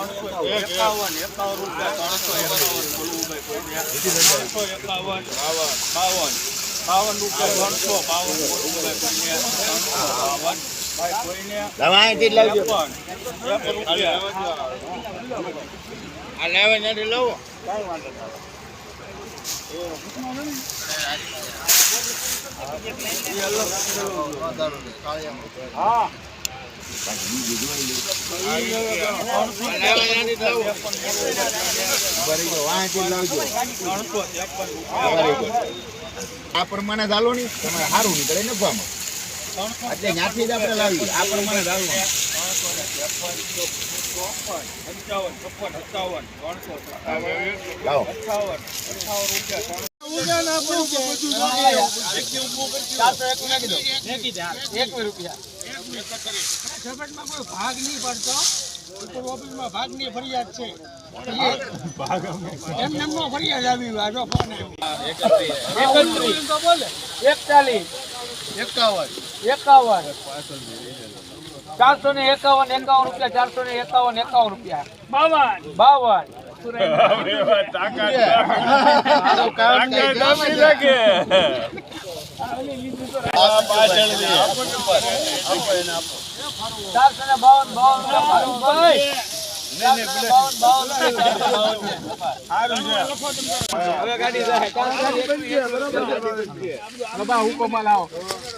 ત્રણસો એકાવન એકાવન રૂપિયા ત્રણસો ત્રણસો એકાવન બાવન બાવન રૂપિયા ત્રણસો બાવન કોઈને ત્રણસો બાવન રૂપિયા લવો હા. આ પ્રમાણે ચાલો ને તમારે સારું નીકળે નફામાં એટલે ત્યાંથી જ આપણે લાવીએ. આ પ્રમાણે ચાલવાનું એક રૂપિયા. ઝપટમાં કોઈ ભાગ નહીં પડતો. ઉપર ઓફિસમાં ભાગની ફરિયાદ છે. ફરિયાદ આવી ફોન એકતાલીસ. એકાવન. એકાવન. ચારસો ને એકાવન એકાવન રૂપિયા ચારસો ને એકાવન એકાવન રૂપિયા. બાવન. બાવન. ચારસો ને બાવન બાવન રૂપિયા ભાઈ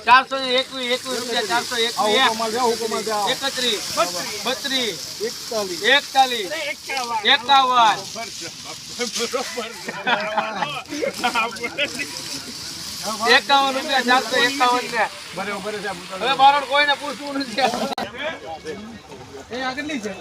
ચારસો ને એકવીસ એકવીસ રૂપિયા ચારસો એકવીસ એકત્રીસ બત્રીસ એકતાલીસ. એકાવન એકાવન રૂપિયા ચારસો એકાવન ને હવે બારણ કોઈને પૂછવું નથી. એ આગળની છે?